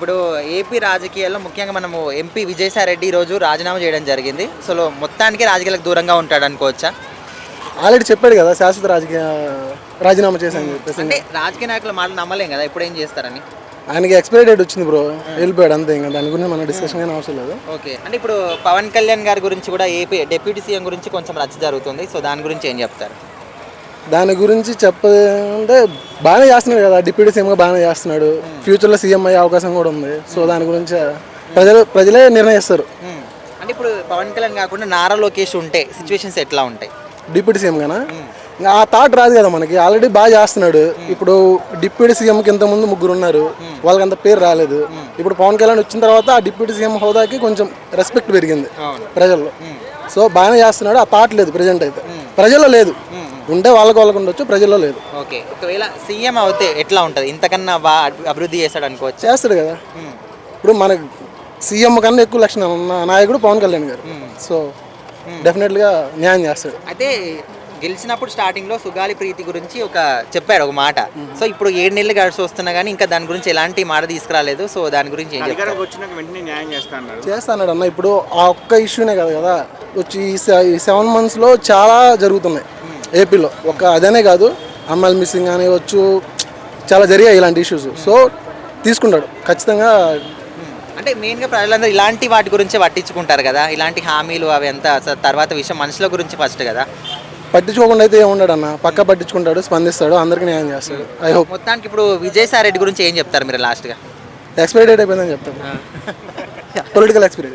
ఇప్పుడు ఏపీ రాజకీయాల్లో ముఖ్యంగా మనము ఎంపీ విజయసాయి రెడ్డి ఈ రోజు రాజీనామా చేయడం జరిగింది. సో మొత్తానికి రాజకీయాలకు దూరంగా ఉంటాడు అనుకోవచ్చా? ఆల్రెడీ చెప్పాడు కదా శాశ్వత రాజకీయ రాజీనామా చేశాను చెప్పేసి. అంటే రాజకీయ నాయకుల మాటలు నమ్మలేం కదా ఇప్పుడు ఏం చేస్తారని? ఆయనకి ఎక్స్పైరీ డేట్ వచ్చింది బ్రో వెళ్ళిపోయాడు అంతే ఇంకా దాని గురించి మన డిస్కషన్ కానీ అవసరం లేదు. ఓకే అంటే ఇప్పుడు పవన్ కళ్యాణ్ గారి గురించి కూడా ఏపీ డిప్యూటీ సీఎం గురించి కొంచెం రచ్చ జరుగుతుంది. సో దాని గురించి ఏం చెప్తారు? దాని గురించి చెప్పంటే బాగానే చేస్తున్నాడు కదా. డిప్యూటీ సీఎంగా బాగానే చేస్తున్నాడు. ఫ్యూచర్లో సీఎం అయ్యే అవకాశం కూడా ఉంది. సో దాని గురించి ప్రజలు ప్రజలే నిర్ణయిస్తారు. అంటే ఇప్పుడు పవన్ కళ్యాణ్ కాకుండా నారా లోకేష్ ఉంటే సిచ్యువేషన్స్ ఎట్లా ఉంటాయి? డిప్యూటీ సీఎం గానా? ఇంకా ఆ థాట్ రాదు కదా మనకి. ఆల్రెడీ బాగా చేస్తున్నాడు. ఇప్పుడు డిప్యూటీ సీఎంకి ఇంతకుముందు ముగ్గురు ఉన్నారు. వాళ్ళకి అంత పేరు రాలేదు. ఇప్పుడు పవన్ కళ్యాణ్ వచ్చిన తర్వాత ఆ డిప్యూటీ సీఎం హోదాకి కొంచెం రెస్పెక్ట్ పెరిగింది ప్రజల్లో. సో బాగానే చేస్తున్నాడు. ఆ థాట్ లేదు ప్రజెంట్ అయితే. ప్రజల్లో లేదు. ఉంటే వాళ్ళకి వాళ్ళకి ఉండొచ్చు ప్రజల్లో లేదు. ఓకే. ఒకవేళ సీఎం అవుతే ఎట్లా ఉంటుంది? ఇంతకన్నా బాగా అభివృద్ధి చేస్తాడు అనుకోవచ్చు. చేస్తాడు కదా. ఇప్పుడు మనకు సీఎం కన్నా ఎక్కువ లక్షణాలు ఉన్న నాయకుడు పవన్ కళ్యాణ్ గారు. సో డెఫినెట్గా న్యాయం చేస్తాడు. అయితే గెలిచినప్పుడు స్టార్టింగ్లో సుగాలి ప్రీతి గురించి ఒక చెప్పాడు ఒక మాట. సో ఇప్పుడు ఏడు నెలలు గడిచి వస్తున్నా కానీ ఇంకా దాని గురించి ఎలాంటి మాట తీసుకురాలేదు. సో దాని గురించి ఏం చెప్తారు అధికారంకి వచ్చినాక వెంటనే న్యాయం చేస్తా అన్నారు చేస్తాడు అన్న. ఇప్పుడు ఆ ఒక్క ఇష్యూనే కదా కదా వచ్చి ఈ సె- ఈ సెవెన్ మంత్స్లో చాలా జరుగుతున్నాయి. ఏపీలో. ఒక అదనే కాదు అమ్మాయిలు మిస్సింగ్ కానివచ్చు చాలా జరిగాయి ఇలాంటి ఇష్యూస్ సో తీసుకుంటాడు. ఖచ్చితంగా అంటే మెయిన్గా ప్రజలందరూ ఇలాంటి వాటి గురించే పట్టించుకుంటారు కదా. ఇలాంటి హామీలు అవి అంతా అసలు తర్వాత విషయం మనుషుల గురించి ఫస్ట్ కదా. పట్టించుకోకుండా అయితే ఏముండడు అన్న. పక్క పట్టించుకుంటాడు స్పందిస్తాడు అందరికీ న్యాయం చేస్తాడు. ఐ హోప్ మొత్తానికి ఇప్పుడు విజయసాయి రెడ్డి గురించి ఏం చెప్తారు మీరు లాస్ట్గా ఎక్స్పైరీ డేట్ అయిపోయిందని చెప్తాడు పొలిటికల్ ఎక్స్పైరీ